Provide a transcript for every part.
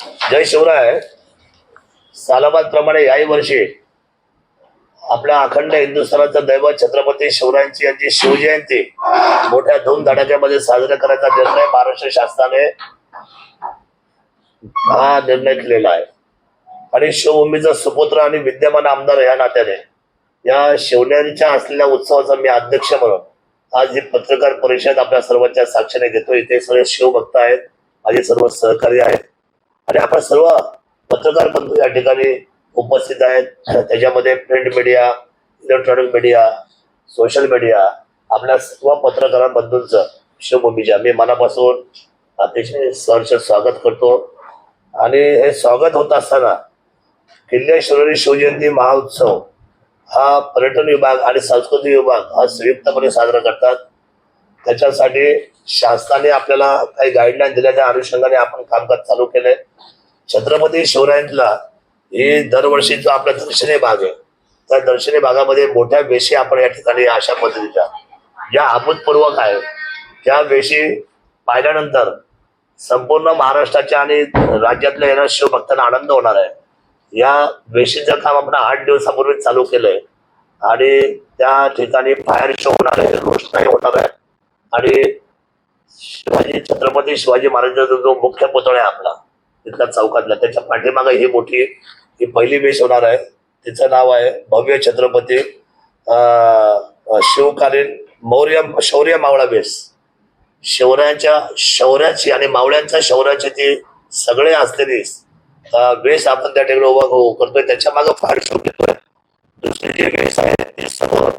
जय शिवराय. सालाबाद प्रमाणे याही वर्षी आपल्या अखंड हिंदुस्थानाचं दैवत छत्रपती शिवरायांची यांची शिवजयंती मोठ्या धूम धडाक्यामध्ये साजरा करायचा निर्णय महाराष्ट्र शासनाने हा निर्णय केलेला आहे. आणि शिवभूमीचा सुपुत्र आणि विद्यमान आमदार या नात्याने या शिवनेरीच्या असलेल्या उत्सवाचा मी अध्यक्ष म्हणून आज ही पत्रकार परिषद आपल्या सर्वांच्या साक्षीने घेतो इथे सगळे शिवभक्त आहेत माझे सर्व सहकारी आहेत. आणि आपण सर्व पत्रकार बंधू या ठिकाणी उपस्थित आहेत. त्याच्यामध्ये print media electronic media social media आपल्या सर्व पत्रकार बंधूंचं शिवभूमीच्या मी मनापासून अतिशय सहर्ष स्वागत करतो. आणि हे स्वागत होत असताना किल्लेश्वरी शिवजयंती महोत्सव हा पर्यटन विभाग आणि सांस्कृतिक विभाग हा संयुक्तपणे साजरा करतात. त्याच्यासाठी शासनाने आपल्याला काही गाईडलाईन दिल्या त्या अनुषंगाने आपण कामकाज चालू केलंय. छत्रपती शिवरायांना हे दरवर्षीचा आपला दर्शनी भाग आहे त्या दर्शनी भागामध्ये मोठ्या वेशी आपण या ठिकाणी अशा पद्धतीच्या ज्या अभूतपूर्वक आहे त्या वेशी पाहिल्यानंतर संपूर्ण महाराष्ट्राच्या आणि राज्यातल्या येणाऱ्या शिवभक्तांना आनंद होणार आहे. या वेशीचं काम आपण आठ दिवसापूर्वी चालू केलंय आणि त्या ठिकाणी फायर शो होणार आहे रोषणाई होणार आहे. आणि शिवाजी छत्रपती शिवाजी महाराजांचा जो मुख्य पुतळा आहे आपला तिथल्या चौकातला त्याच्या पाठीमागे ही मोठी ही पहिली बेस होणार आहे. तिचं नाव आहे भव्य छत्रपती शिवकालीन मौर्य शौर्य मावळा बेस शौर्याच्या शौर्याची आणि मावळ्यांच्या शौर्याची ती सगळे असलेली वेस आपण त्या ठिकाणी उभा करतोय. त्याच्यामागे फार शो घेतोय दुसरी जी वेश आहे ती समोर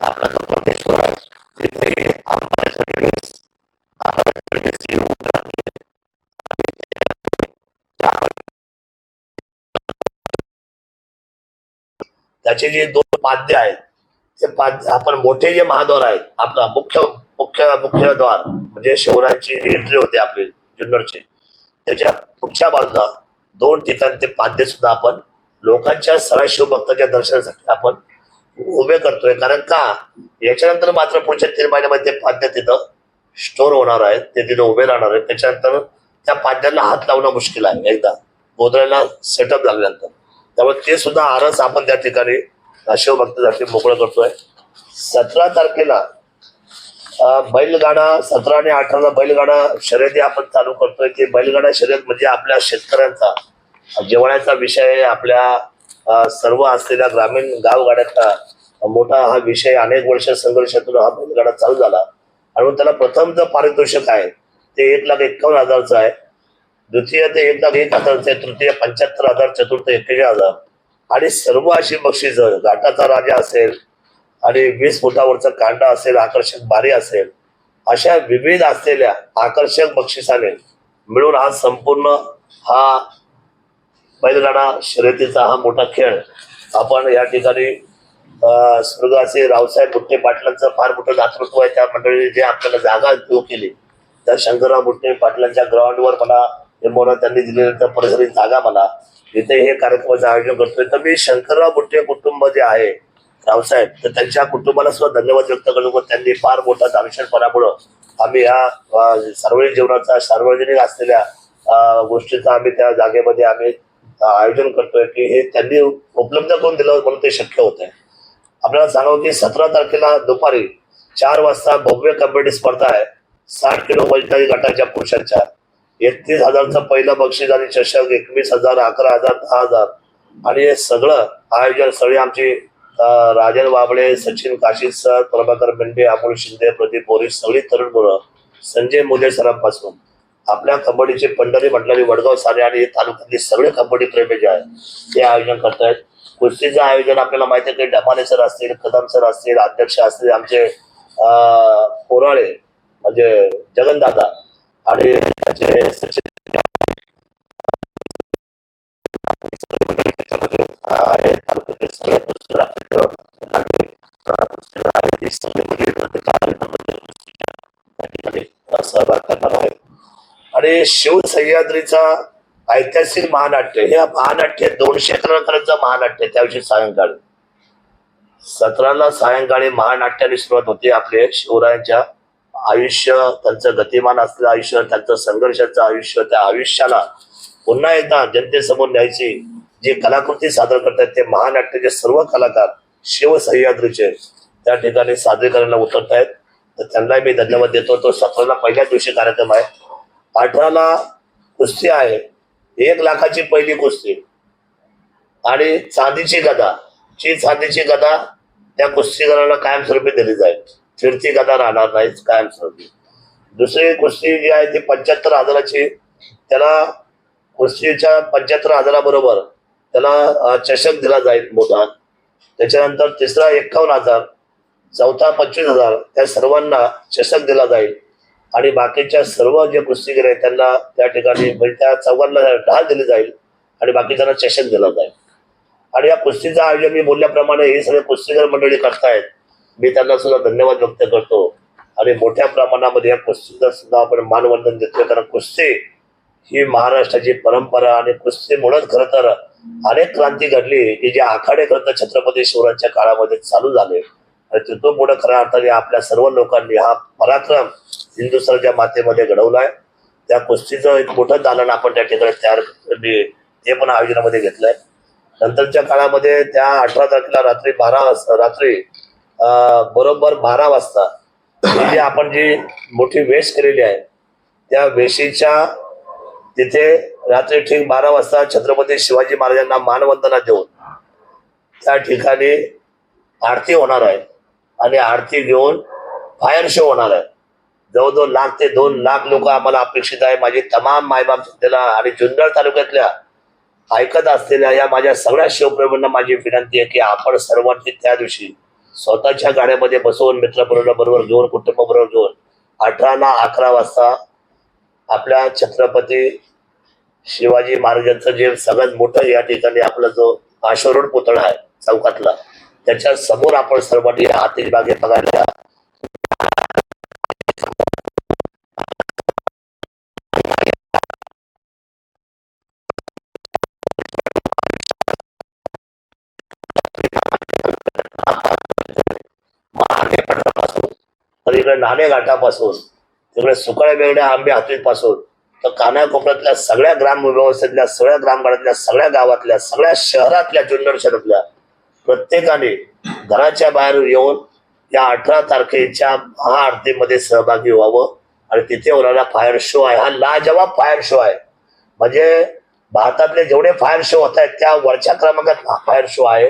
आपला जो परमेश्वर आहे त्याचे जे दोन पाद्य आहेत ते पाद्य आपण मोठे जे महाद्वार आहेत आपला मुख्य मुख्य मुख्य द्वार म्हणजे शिवरायांची एंट्री होते आपली जुन्नरची. त्याच्या पुढच्या बाजूला दोन ठिकाणी ते पाद्य सुद्धा आपण लोकांच्या सगळ्या शिवभक्तांच्या दर्शनासाठी आपण उभे करतोय. कारण का? याच्यानंतर मात्र पुढच्या तीन महिन्यामध्ये ते पाद्य तिथं स्टोर होणार आहेत. ते तिथं उभे राहणार आहेत. त्याच्यानंतर त्या पाद्याला हात लावणं मुश्किल आहे एकदा. गोधळ्याला सेटअप झाल्यानंतर. त्यामुळे ते सुद्धा आरस आपण त्या ठिकाणी शिवभक्तासाठी मोकळं करतोय. सतरा तारखेला बैलगाडा सतरा आणि अठराला बैलगाडा शर्यती आपण चालू करतोय. की बैलगाडा शर्यत म्हणजे आपल्या शेतकऱ्यांचा जेवणाचा विषय आपल्या सर्व असलेल्या ग्रामीण गावगाड्यातला मोठा हा विषय अनेक वर्ष संघर्षातून हा बैलगाडा चालू झाला. आणि त्याला प्रथम जो पारितोषिक आहे ते एक लाख एक्कावन्न हजारचं आहे. द्वितीय ते एक लाख एक हजारचे तृतीय पंच्याहत्तर हजार चतुर्थ एक्केचाळीस हजार. आणि सर्व अशी बक्षीस घाटाचा राजा असेल आणि वीस फुटावरचा कांडा असेल आकर्षक बारी असेल अशा विविध असलेल्या आकर्षक बक्षिसाने मिळून हा संपूर्ण हा बैलगाडा शर्यतीचा हा मोठा खेळ. आपण या ठिकाणी स्वर्गाचे रावसाहेब बुट्टे पाटलांचं फार मोठं दातृत्व आहे. त्या मंडळीने जे आपल्याला जागा उपयोग केली त्या शंकरराव बुट्टे पाटलांच्या ग्राउंडवर मला हे त्यांनी दिलेल्या त्या परिसरी जागा मला. इथे हे कार्यक्रमाचं आयोजन करतोय. तर मी शंकरराव बुट्टे कुटुंब जे आहे रावसाहेब तर त्यांच्या कुटुंबाला सुद्धा धन्यवाद व्यक्त करतो. त्यांनी फार मोठा दानशनपणामुळं आम्ही या सार्वजनिक जीवनाचा सार्वजनिक असलेल्या गोष्टीचा आम्ही त्या जागेमध्ये आम्ही आयोजन करतोय की हे त्यांनी उपलब्ध करून दिलं म्हणून ते शक्य होत आहे आपल्याला सांगावं की सतरा तारखेला दुपारी चार वाजता भव्य कबड्डी स्पर्धा आहे. साठ किलो वजनारी गटाच्या पुरुषांच्या. एकतीस हजारचं पहिलं बक्षीस आणि चषक एकवीस हजार अकरा हजार दहा हजार. आणि हे सगळं आयोजन सगळे आमचे राजन वाबळे सचिन काशीद सर प्रभाकर मेंढे अमोल शिंदे प्रदीप बोरीस सगळी तरुण मुलं संजय मुले सरांपासून. आपल्या कबड्डीचे पंढरी मंडळी वडगाव सारे आणि तालुक्यातले सगळे कबड्डी प्रेमी जे आहेत ते आयोजन करतायत. कुस्तीचं आयोजन आपल्याला माहिती आहे की डमाने सर असतील कदम सर असतील अध्यक्ष असतील आमचे पोराळे कोराळे म्हणजे जगनदादा आणि त्याचे सचिन सहभाग करणार आणि शिव सह्याद्रीचा ऐतिहासिक महानाट्य हे महानाट्य दोनशे किलोमीटरचं महानाट्य त्याविषयी सायंकाळी. सतराला सायंकाळी महानाट्याने सुरुवात होते आपले शिवरायांच्या आयुष्य त्यांचं गतिमान असलेलं आयुष्य त्यांचं संघर्षाचं आयुष्य त्या आयुष्याला पुन्हा एकदा जनतेसमोर न्यायची जी कलाकृती सादर करतात ते महानाट्याचे सर्व कलाकार शिव सह्याद्रीचे त्या ठिकाणी सादरीकरणाला उतरत आहेत तर त्यांनाही मी धन्यवाद देतो. तो सतराला पहिल्याच दिवशी कार्यक्रम आहे. अठराला कुस्ती आहे. एक लाखाची पहिली कुस्ती. आणि चांदीची गदा. जी चांदीची गदा त्या कुस्तीगराला कायमस्वरूपी दिली जाईल. फिरती गदा राहणार नाही कायमस्वरूपी. दुसरी कुस्ती जी आहे ती पंच्याहत्तर हजाराची. त्याला कुस्तीच्या पंच्याहत्तर हजाराबरोबर त्याला चषक दिला जाईल मोठा. त्याच्यानंतर तिसरा एक्कावन्न हजार चौथा पंचवीस हजार त्या सर्वांना चषक दिला जाईल. आणि बाकीच्या सर्व जे कुस्तीगीर आहेत त्यांना त्या ठिकाणी म्हणजे त्या चौघांना ढाल दिली जाईल आणि बाकीच्यांना चषक दिला जाईल. आणि या कुस्तीचं आयोजन मी बोलल्याप्रमाणे हे सगळे कुस्तीगर मंडळी करतायत. मी त्यांना सुद्धा धन्यवाद व्यक्त करतो. आणि मोठ्या प्रमाणामध्ये या कुस्तीला सुद्धा आपण मानवंदन देतोय कारण कुस्ती ही महाराष्ट्राची परंपरा आणि कुस्तीमुळेच खरं तर अनेक क्रांती घडली की जे आखाडे खरं तर छत्रपती शिवरायांच्या काळामध्ये चालू झाले. आणि तिथून पुढे खऱ्या अर्थाने आपल्या सर्व लोकांनी हा पराक्रम हिंदुस्थानच्या मातेमध्ये आहे त्या कुस्तीचं एक मोठं दालन आपण त्या ठिकाणी तयार ते पण आयोजनामध्ये घेतलं आहे नंतरच्या काळामध्ये त्या अठरा तारखेला रात्री बारा वाजता रात्री बरोबर बारा वाजता जी आपण जी मोठी वेश केलेली आहे त्या वेशीच्या तिथे रात्री ठीक बारा वाजता छत्रपती शिवाजी महाराजांना मानवंदना देऊन त्या ठिकाणी आरती होणार आहे. आणि आरती घेऊन फायर शो होणार आहे. जवळजवळ लाख ते दोन लाख लोक आम्हाला अपेक्षित आहे. माझी तमाम मायबाप जनतेला आणि जुन्नर तालुक्यातल्या ऐकत असलेल्या या माझ्या सगळ्या शिवप्रेमींना माझी विनंती आहे की आपण सर्वांनी त्या दिवशी स्वतःच्या गाड्यामध्ये बसवून मित्रपरिवार बरोबर घेऊन कुटुंबाबरोबर घेऊन अठरा ना अकरा वाजता आपल्या छत्रपती शिवाजी महाराजांचं जे सगळ्यात मोठं या ठिकाणी आपला जो आश्वरोड पुतळा आहे चौकातला त्याच्यासमोर आपण सर्वांनी आतिषबागे बघायला तर नाणे घाटापासून तिकडे सुकळ्या वेगळ्या आंबे हातळीपासून तर कानाकोपऱ्यातल्या सगळ्या ग्राम व्यवस्थेतल्या सगळ्या ग्रामगाड्यातल्या सगळ्या गावातल्या सगळ्या शहरातल्या जुन्नर शहरातल्या प्रत्येकाने घराच्या बाहेर येऊन या अठरा तारखेच्या महाआरतीमध्ये सहभागी व्हावं आणि तिथे होणारा फायर शो आहे. हा लाजवाब फायर शो आहे. म्हणजे भारतातले जेवढे फायर शो होत आहेत त्या वरच्या क्रमांकात हा फायर शो आहे.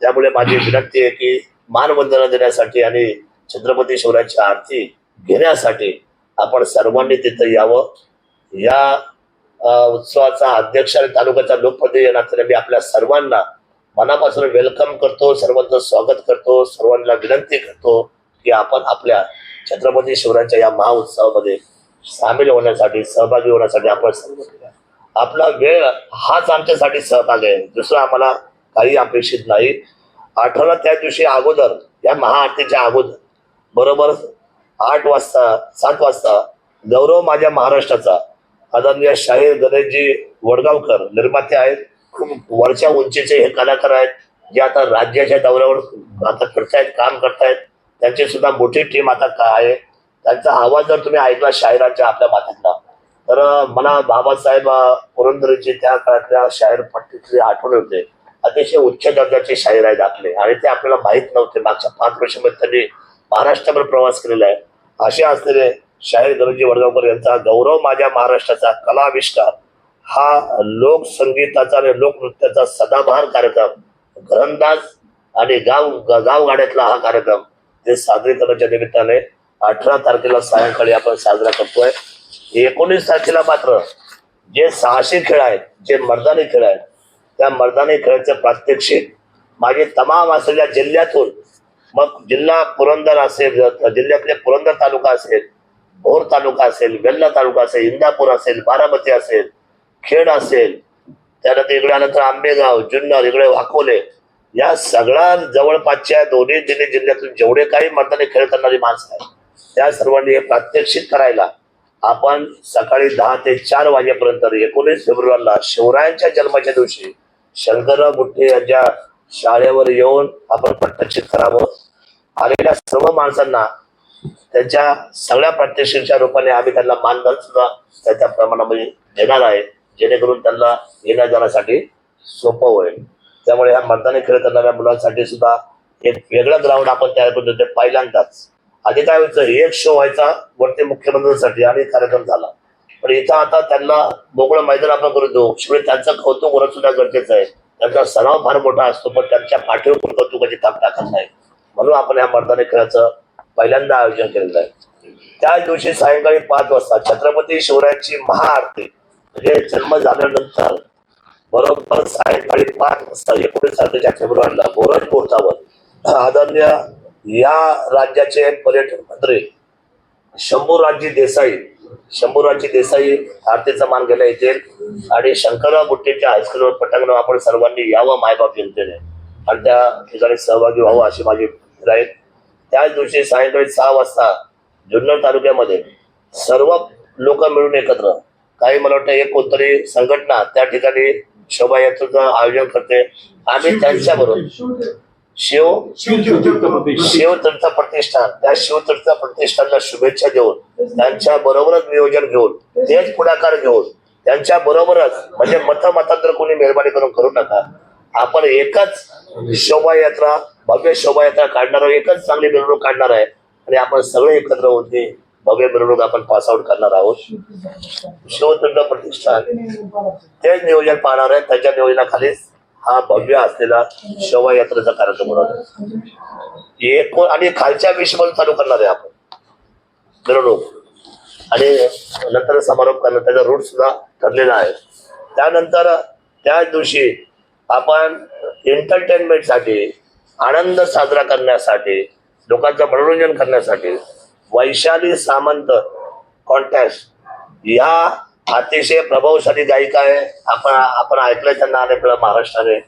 त्यामुळे माझी विनंती आहे की मानवंदना देण्यासाठी आणि छत्रपती शिवरायांची आरती घेण्यासाठी आपण सर्वांनी तिथं यावं. या उत्सवाचा अध्यक्ष आणि तालुक्याचा लोकप्रतिनिधी नात्याने मी आपल्या सर्वांना मनापासून वेलकम करतो सर्वांचं स्वागत करतो सर्वांना विनंती करतो की आपण आपल्या छत्रपती शिवरायांच्या या महाउत्सवामध्ये सामील होण्यासाठी सहभागी होण्यासाठी आपण सर्व आपला वेळ हाच आमच्यासाठी सहभाग आहे. दुसरं आम्हाला काही अपेक्षित नाही. अठरा त्या दिवशी अगोदर या महाआरतीच्या अगोदर बरोबर आठ वाजता सात वाजता गौरव माझ्या महाराष्ट्राचा. आदरणीय शाहीर गणेशजी वडगावकर निर्माते आहेत. खूप वरच्या उंचीचे हे कलाकार आहेत. जे आता राज्याच्या दौऱ्यावर आता करतायत काम करतायत. त्यांची सुद्धा मोठी टीम आता काय आहे? त्यांचा आवाज जर तुम्ही ऐकला शाहिराच्या आपल्या मातांना तर मला बाबासाहेब अं, पुरंदरेची त्या काळातल्या शायर पट्टीतली आठवण होते अतिशय उच्च दर्जाचे शाहीर आहेत आपले. आणि ते आपल्याला माहीत नव्हते. मागच्या पाच वर्षामध्ये त्यांनी महाराष्ट्रभर प्रवास केलेला आहे. असे असलेले शाहीर गणजी वडगावकर यांचा गौरव माझ्या महाराष्ट्राचा कलाविष्कार हा लोकसंगीताचा आणि लोकनृत्याचा सदाबहार कार्यक्रम घरंदाज आणि गाव गावगाड्यातला हा कार्यक्रम ते सादरीकरणाच्या निमित्ताने अठरा तारखेला सायंकाळी आपण साजरा करतोय. एकोणीस तारखेला मात्र जे साहसी खेळ आहेत जे मर्दानी खेळ आहेत त्या मर्दानी खेळाचे प्रात्यक्षिक माझे तमाम असलेल्या जिल्ह्यातून मग जिल्हा पुरंदर असेल जिल्ह्यातले पुरंदर तालुका असेल भोर तालुका असेल वेल्ला तालुका असेल इंदापूर असेल बारामती असेल खेड असेल त्यानंतर इकडे आल्यानंतर आंबेगाव जुन्नर इकडे वाकोले या सगळ्या जवळपासच्या दोन्ही जिल्हे जिल्ह्यातून जेवढे काही मर्दानी खेळ करणारी माणसं आहेत त्या सर्वांनी हे प्रात्यक्षिक करायला आपण सकाळी दहा ते चार वाजेपर्यंत एकोणीस फेब्रुवारीला शिवरायांच्या जन्माच्या दिवशी शंकरराव गुट्टे यांच्या शाळेवर येऊन आपण प्रात्यक्षिक करावं. आलेल्या सर्व माणसांना त्यांच्या सगळ्या प्रात्यक्षिकच्या रूपाने आम्ही त्यांना मानधन सुद्धा त्याच्या प्रमाणामध्ये देणार आहे जेणेकरून त्यांना येण्या जाण्यासाठी सोपं होईल. त्यामुळे ह्या मतदानी खेळ करणाऱ्या मुलांसाठी सुद्धा एक वेगळं ग्राउंड आपण तयार करतो ते पहिल्यांदाच आधी काय व्हायचं एक शो व्हायचा वरती मुख्यमंत्र्यांसाठी आणि कार्यक्रम झाला. पण इथं आता त्यांना मोकळं मैदान आपण करून देऊ. शिवाय त्यांचं कौतुक होणं सुद्धा गरजेचं आहे. त्यांचा सराव फार मोठा असतो पण त्यांच्या पाठीवर पण कौतुकाची ताप टाकत नाही. म्हणून आपण या मर्दाने खेळाचं पहिल्यांदा आयोजन केलेलं आहे. त्याच दिवशी सायंकाळी पाच वाजता छत्रपती शिवरायांची महाआरती म्हणजे जन्म झाल्यानंतर बरोबर सायंकाळी पाच वाजता एकोणीस तारखेच्या फेब्रुवारीला गोरज मुहूर्तावर आदरणीय या राज्याचे पर्यटन मंत्री शंभूराजी देसाई शंभूराजी देसाई आरतीचा मान घ्यायला येतील आणि शंकरराव बुट्टेच्या हायस्कूलवर पटांगण आपण सर्वांनी यावं मायबाप जनतेने. आणि त्या ठिकाणी सहभागी व्हावं अशी माझी जाईल. त्याच दिवशी सायंकाळी सहा वाजता जुन्नर तालुक्यामध्ये सर्व लोक मिळून एकत्र काही मला वाटतं एक कोणतरी संघटना त्या ठिकाणी शोभायात्रेचं आयोजन करते. आम्ही त्यांच्याबरोबर शिव शिवतीर्थ प्रतिष्ठान त्या शिवतीर्थ प्रतिष्ठानला शुभेच्छा देऊन त्यांच्या बरोबरच नियोजन घेऊन तेच पुढाकार घेऊन त्यांच्या बरोबरच म्हणजे मतमतांतर कोणी मेहरबानी करून करू नका. आपण एकच शोभायात्रा भव्य शोभायात्रा काढणार आहोत एकच चांगली मिरवणूक काढणार आहे. आणि आपण सगळे एकत्र होऊन ते भव्य मिरवणूक आपण पास आउट करणार आहोत. शिवतुंड प्रतिष्ठान तेच नियोजन पाहणार आहे. त्याच्या नियोजनाखालीच हा भव्य असलेला शोभायात्रेचा कार्यक्रम होणार एक आणि खालच्या विषमधून चालू करणार आहे आपण. मिरवणूक. आणि नंतर समारोप करणार. त्याचा रूट सुद्धा ठरलेला आहे. त्यानंतर त्याच दिवशी आपण एंटरटेनमेंटसाठी आनंद साजरा करण्यासाठी लोकांचं मनोरंजन करण्यासाठी वैशाली सामंत कॉन्टॅस्ट या अतिशय प्रभावशाली गायिका आहे. आपण आपण ऐकलं त्यांना अनेक वेळा महाराष्ट्राने.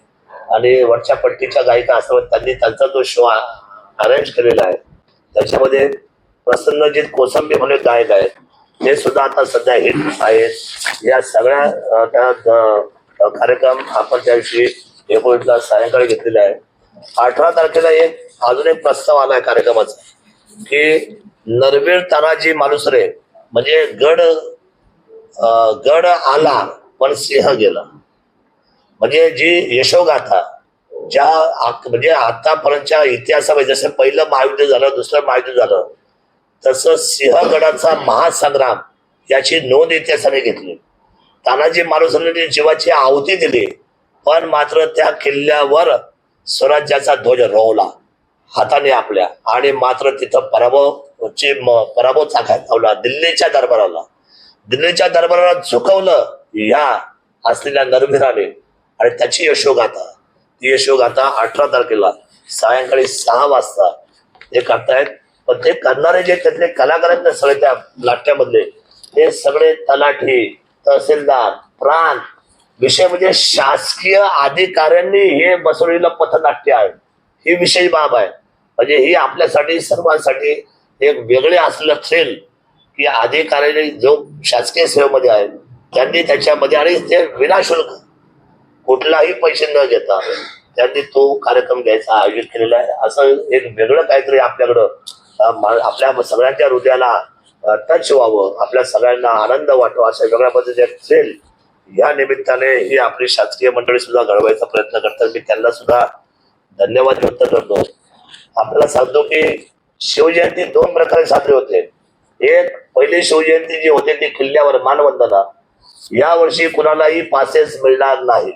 आणि वरच्या पट्टीच्या गायिका असल्यामुळे त्यांनी त्यांचा जो शो अरेंज केलेला आहे त्याच्यामध्ये प्रसन्नजित कोसंबी म्हणून गायक आहेत ते सुद्धा आता सध्या हिट आहेत या सगळ्या त्या कार्यक्रम आपण त्या दिवशी एकोणीसला सायंकाळी घेतलेला आहे. अठरा तारखेला एक अजून एक प्रस्ताव आला आहे कार्यक्रमाचा की नरवीर तानाजी मालुसरे म्हणजे गड गड आला पण सिंह गेला. म्हणजे जी यशोगाथा ज्या म्हणजे आतापर्यंतच्या इतिहासामध्ये जसं पहिलं महायुद्ध झालं दुसरं महायुद्ध झालं तसं सिंहगडाचा महासंग्राम याची नोंद इतिहासाने घेतली. तानाजी मालुसरेंनी जीवाची आहुती दिली पण मात्र त्या किल्ल्यावर स्वराज्याचा ध्वज रोवला. हाताने आपल्या आणि मात्र तिथं पराभव चे पराभव चाखावला दिल्लीच्या दरबाराला. दिल्लीच्या दरबाराला झुकवलं या असलेल्या नरभिराने आणि त्याची यशोगाथा ती यशोगाथा अठरा तारखेला सायंकाळी सहा वाजता ते करतायत पण ते करणारे जे त्यातले कलाकार आहेत ना सगळे त्या नाट्यामधले ते सगळे तलाठी तहसीलदार प्रांत. विषय म्हणजे शासकीय अधिकाऱ्यांनी हे बसवलेलं पथनाट्य आहे. ही विशेष बाब आहे. म्हणजे ही आपल्यासाठी सर्वांसाठी एक वेगळे असलेलं थ्रिल की अधिकाऱ्याने जो शासकीय सेवेमध्ये आहे त्यांनी त्याच्यामध्ये आणि ते विनाशुल्क कुठलाही पैसे न घेता त्यांनी तो कार्यक्रम घ्यायचा आयोजित केलेला आहे. असं एक वेगळं काहीतरी आपल्याकडं मा- आपल्या सगळ्यांच्या हृदयाला टच व्हावं आपल्या सगळ्यांना आनंद वाटावा अशा वेगळ्या पद्धतीचे असेल या निमित्ताने ही आपली शासकीय मंडळी सुद्धा घडवायचा प्रयत्न करतात. मी त्यांना सुद्धा धन्यवाद व्यक्त करतो. आपल्याला सांगतो की शिवजयंती दोन प्रकारे साजरी होते. एक पहिली शिवजयंती जी होते ती किल्ल्यावर मानवंदना. या वर्षी कुणालाही पासेस मिळणार नाही.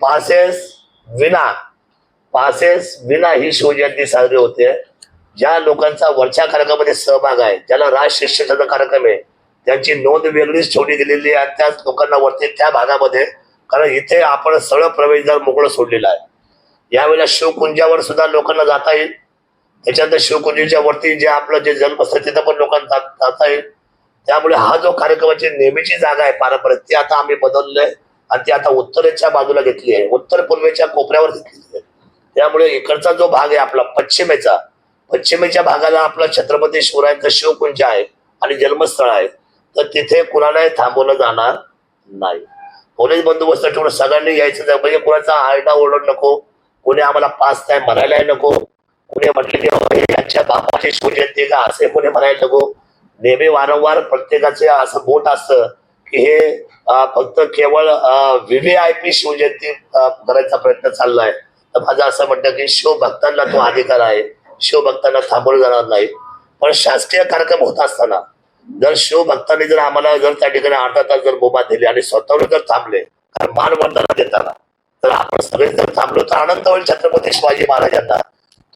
पासेस विना पासेस विना ही शिवजयंती साजरी होते. ज्या लोकांचा वरच्या कार्यक्रमामध्ये सहभाग आहे ज्याला राज शिष्यचा कार्यक्रम आहे त्यांची नोंद वेगळीच ठेवली गेलेली आहे आणि त्याच लोकांना वरती त्या भागामध्ये कारण इथे आपण सरळ प्रवेशद्वार मोकळं सोडलेलं आहे. यावेळेला शिवकुंजावर सुद्धा लोकांना जाता येईल. त्याच्यानंतर शिवकुंजीच्या वरती जे आपलं जे जन्मस्थळ तिथं पण लोकांना जात- जाता येईल. त्यामुळे हा जो कार्यक्रमाची नेहमीची जागा आहे पारंपरिक ती आता आम्ही बदललोय आणि ती आता उत्तरेच्या बाजूला घेतली आहे. उत्तर पूर्वेच्या कोपऱ्यावर घेतली आहे. त्यामुळे इकडचा जो भाग आहे आपला पश्चिमेचा पश्चिमेच्या भागाला आपला छत्रपती शिवरायांचं शिवकुंज आहे आणि जन्मस्थळ आहे. तर तिथे कुणालाही थांबवलं जाणार नाही. पोलीस बंदोबस्त ठेवून सगळ्यांनी यायचं म्हणजे कुणाचा आरडा ओरड नको कोणी आम्हाला पास नाही म्हणायलाही नको कोणी म्हटले की यांच्या बापाची शिवजयंती का? असे कोणी म्हणायला नको. नेहमी वारंवार प्रत्येकाचे असं बोट असतं की हे फक्त केवळ विवे आय पी शिवजयंती करायचा प्रयत्न चाललाय. तर माझं असं म्हणतं की शिवभक्तांना तो अधिकार आहे. शिवभक्तांना थांबवलं जाणार नाही. पण शासकीय कार्यक्रम होत असताना जर शिवभक्तांनी जर आम्हाला जर त्या ठिकाणी आठ तास जर मोबा दिली आणि स्वतःहून जर थांबले कारण मानवंदना देताना तर आपण सगळे जर थांबलो तर आनंद होईल छत्रपती शिवाजी महाराजांना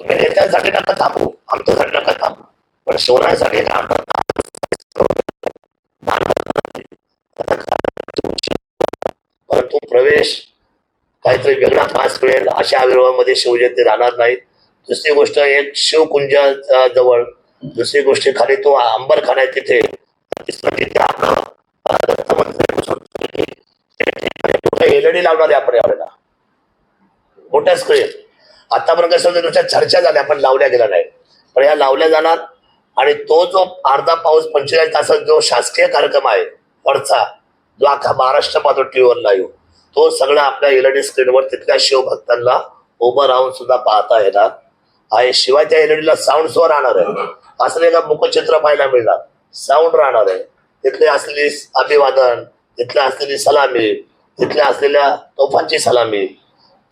तुम्ही नेत्यांसाठी नका थांबू आमच्यासाठी नका थांबू. पण शिवरायासाठी परंतु प्रवेश काहीतरी वेगळा पास मिळेल अशा आविर्भावामध्ये शिवजयंती राहणार नाहीत. दुसरी गोष्ट एक शिवकुंजा जवळ दुसरी गोष्ट खाली तो अंबरखाना आहे तिथे. एलईडी लावणार आहे आपण यावेळेला? मोठ्या स्क्रीन आतापर्यंत कसं चर्चा झाल्या पण लावल्या गेल्या नाही पण या लावल्या जाणार आणि तो जो अर्धा पाऊस पंचेचाळीस तासात जो शासकीय कार्यक्रम आहे वरचा जो अख्खा महाराष्ट्र पाहतो टीव्हीवर लाईव्ह तो सगळा आपल्या एलईडी स्क्रीनवर तिथल्या शिवभक्तांना उभं राहून सुद्धा पाहता येणार. आहे शिवाय त्या एलईडीला साऊंड सुद्धा राहणार आहे. असं नाही का मुखचित्र पाहायला मिळणार. साऊंड राहणार आहे. तिथले असलेली अभिवादन तिथल्या असलेली सलामी तिथल्या असलेल्या तोफांची सलामी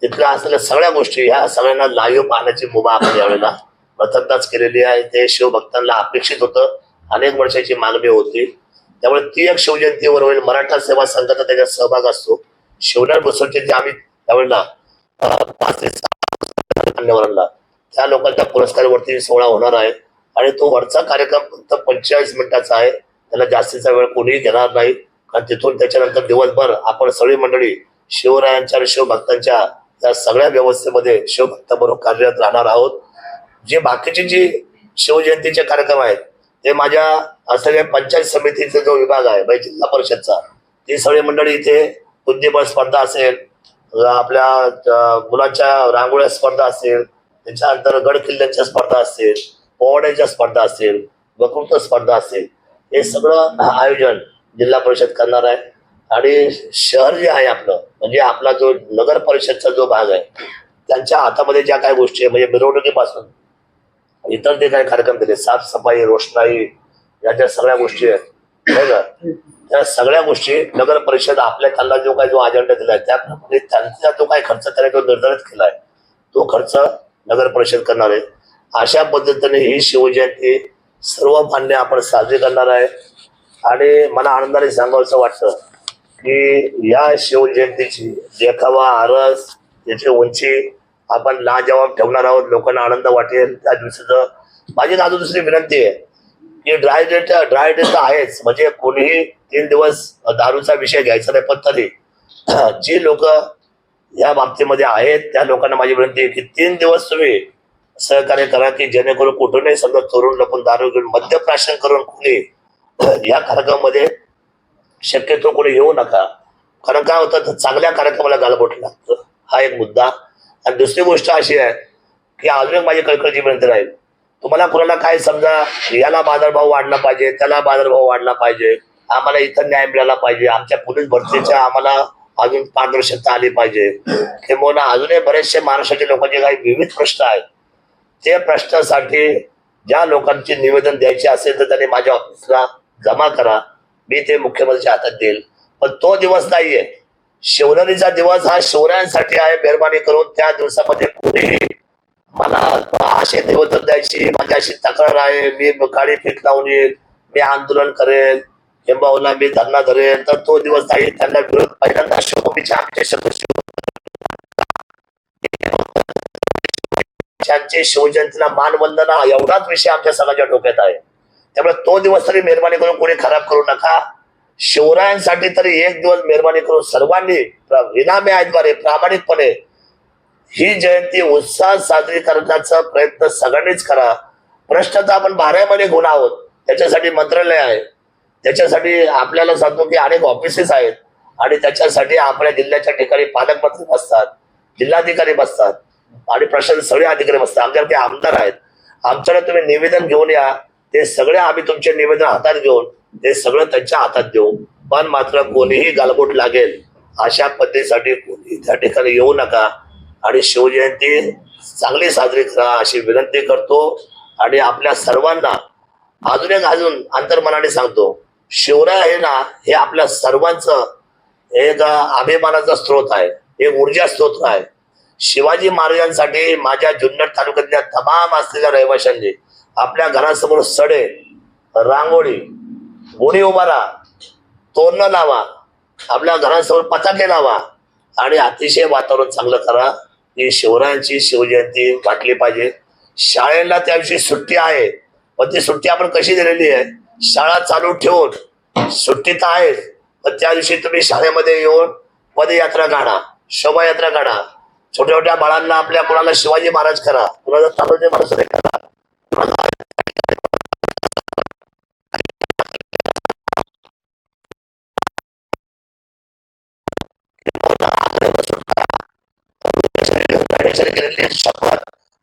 तिथल्या असलेल्या सगळ्या गोष्टी ह्या सगळ्यांना लाईव्ह पाहण्याची मुभा आपण यावेळेला प्रथमताच केलेली आहे. ते शिवभक्तांना अपेक्षित होतं. अनेक वर्षाची मागणी होती. त्यामुळे ती एक शिवजयंतीवर होईल मराठा सेवा संघाचा त्याच्यात सहभाग असतो. शिवराय बसवचे जे आम्ही त्यावेळेला पाच ते सहा त्या लोकांच्या पुरस्कारावरती सोहळा होणार आहे. आणि तो वरचा कार्यक्रम फक्त पंचेचाळीस मिनिटाचा आहे. त्याला जास्तीचा वेळ कोणीही घेणार नाही. कारण तिथून त्याच्यानंतर दिवसभर आपण सगळी मंडळी शिवरायांच्या आणि शिवभक्तांच्या या सगळ्या व्यवस्थेमध्ये शिवभक्ताबरोबर कार्यरत राहणार आहोत. जे बाकीचे जी शिवजयंतीचे कार्यक्रम आहेत ते माझ्या असलेल्या पंचायत समितीचा जो विभाग आहे म्हणजे जिल्हा परिषदचा ती सगळी मंडळी इथे बुद्धिबळ स्पर्धा असेल आपल्या मुलांच्या रांगोळ्या स्पर्धा असेल त्याच्यानंतर गड किल्ल्यांच्या स्पर्धा असतील पोवाड्याच्या स्पर्धा असतील वक्तृत्व स्पर्धा असेल हे सगळं आयोजन जिल्हा परिषद करणार आहे. आणि शहर जे आहे आपलं म्हणजे आपला जो नगर परिषदचा जो भाग आहे त्यांच्या हातामध्ये ज्या काही गोष्टी आहे म्हणजे मिरवणुकीपासून इतर जे काही कार्यक्रम दिले साफसफाई रोषणाई या ज्या सगळ्या गोष्टी आहेत त्या सगळ्या गोष्टी नगर परिषद आपल्या त्यांना जो काही जो अजेंडा दिलाय त्याप्रमाणे त्यांचा जो काही खर्च त्याने जो निर्धारित केलाय तो खर्च नगर परिषद करणार आहे अशा पद्धतीने ही शिवजयंती सर्व मान्य आपण साजरी करणार आहे. आणि मला आनंदाने सांगावंसं वाटतं की या शिवजयंतीची देखावा आरस याची उंची आपण लाजवाब ठेवणार आहोत. लोकांना आनंद वाटेल. त्या दिवसाचं माझी अजून दुसरी विनंती आहे की ड्राय डे ड्राय डे तर आहेच. म्हणजे कोणीही तीन दिवस दारूचा विषय घ्यायचा नाही पण तरी. जी लोक या बाबतीमध्ये आहेत. त्या लोकांना माझी विनंती आहे की तीन दिवस तुम्ही सहकार्य करा की जेणेकरून कुठूनही समजा तरुण लपून दारू घेऊन मद्यप्राशन करून कुणी या कार्यक्रमामध्ये शक्यतो कोणी येऊ नका. कारण काय होतं तर चांगल्या कार्यक्रमाला गालबोट लागतं. हा एक मुद्दा. आणि दुसरी गोष्ट अशी आहे की अजून एक माझी कळकळची विनंती राहील. तुम्हाला कुणाला काय समजा याला बाजारभाव वाढला पाहिजे त्याला बाजारभाव वाढला पाहिजे आम्हाला इथं न्याय मिळाला पाहिजे आमच्या पोलीस भरतीच्या आम्हाला अजून पारदर्शकता आली पाहिजे. किंवा अजूनही बरेचसे महाराष्ट्राचे लोकांचे काही विविध प्रश्न आहेत. ते प्रश्नासाठी ज्या लोकांचे निवेदन द्यायचे असेल तर त्यांनी माझ्या ऑफिसला जमा करा. मी ते मुख्यमंत्र्यांच्या हातात देईल. पण तो दिवस नाहीये. शिवरात्रीचा दिवस हा शिवरायांसाठी आहे मेहरबानी करून त्या दिवसामध्ये कोणी मला असे निवेदन द्यायची माझी अशी तक्रार आहे मी काळी फेक लावून येईल मी आंदोलन करेल. किंवा मी धरणा धरेल तर तो दिवस नाही त्यांना विरोध. पहिल्यांदा शिवभूमीच्या आमचे सदस्य शिवजयंतीला मानवंदना एवढाच विषय आमच्या सगळ्याच्या डोक्यात आहे. त्यामुळे तो दिवस तरी मेहरबानी करून कोणी खराब करू नका. शिवरायांसाठी तरी एक दिवस मेहरबानी करून सर्वांनी प्र- विनाम्याद्वारे प्रामाणिकपणे ही जयंती उत्साहात साजरी करण्याचा प्रयत्न सगळ्यांनीच करा. प्रश्न आपण बारा महिने गुन्हा आहोत. त्याच्यासाठी मंत्रालय आहे. त्याच्यासाठी आपल्याला सांगतो की अनेक ऑफिसेस आहेत आणि त्याच्यासाठी आपल्या जिल्ह्याच्या ठिकाणी पालकमंत्री बसतात जिल्हाधिकारी बसतात आणि प्रशासन सगळे अधिकारी बसतात. आमच्याकडे आमदार आहेत. आमच्याकडे तुम्ही निवेदन घेऊन या. ते सगळे आम्ही तुमचे निवेदन हातात घेऊन ते सगळं त्यांच्या हातात देऊ. पण मात्र कोणीही गालबोट लागेल अशा पद्धतीसाठी कोणी त्या ठिकाणी येऊ नका. आणि शिवजयंती चांगली साजरी करा अशी विनंती करतो. आणि आपल्या सर्वांना अजून एक अजून अंतर्मनाने सांगतो. शिवराय आहे ना हे आपल्या सर्वांचं एक अभिमानाचा स्रोत आहे एक ऊर्जा स्रोत आहे. शिवाजी महाराजांसाठी माझ्या जुन्नर तालुक्यातल्या तमाम असलेल्या रहिवाशांनी आपल्या घरासमोर सडे रांगोळी गुढी उभारा तोरणं लावा आपल्या घरासमोर पताके लावा आणि अतिशय वातावरण चांगलं करा. की शिवरायांची शिवजयंती वाटली पाहिजे. शाळेला त्याविषयी सुट्टी आहे पण ती सुट्टी आपण कशी दिलेली आहे? शाळा चालू ठेवून सुट्टी तर आहेच पण त्या दिवशी तुम्ही शाळेमध्ये येऊन पदयात्रा काढा शोभायात्रा काढा. छोट्या छोट्या बाळांना आपल्या कोणाला शिवाजी महाराज करा कुणाला तानाजी महाराज करा.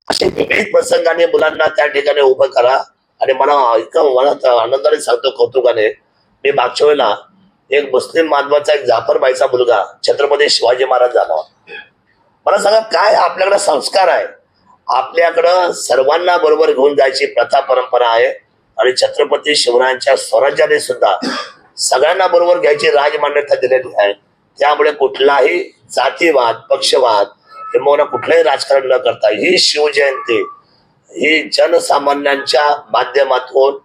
असे विविध प्रसंगाने मुलांना त्या ठिकाणी उभं करा. आणि मला इतकं मनात आनंदाने सांगतो कौतुकाने मी मागच्या वेळेला एक मुस्लिम मानवाचा एक जाफरबाईचा मुलगा छत्रपती शिवाजी महाराज झाला मला सांगा काय आपल्याकडे संस्कार आहे? आपल्याकडं सर्वांना बरोबर घेऊन जायची प्रथा परंपरा आहे आणि छत्रपती शिवरायांच्या स्वराज्याने सुद्धा सगळ्यांना बरोबर घ्यायची राजमान्यता दिलेली आहे. त्यामुळे कुठलाही जातीवाद पक्षवाद किंवा कुठलंही राजकारण न करता ही शिवजयंती ही जनसामान्यांच्या माध्यमातून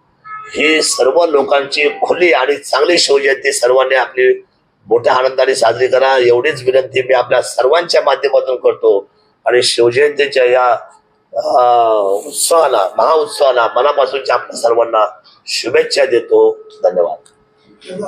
ही सर्व लोकांची खुली आणि चांगली शिवजयंती सर्वांनी आपली मोठ्या आनंदाने साजरी करा. एवढीच विनंती मी आपल्या सर्वांच्या माध्यमातून करतो. आणि शिवजयंतीच्या या उत्सवाला महाउत्सवाला मनापासूनच्या आपल्या सर्वांना शुभेच्छा देतो. धन्यवाद.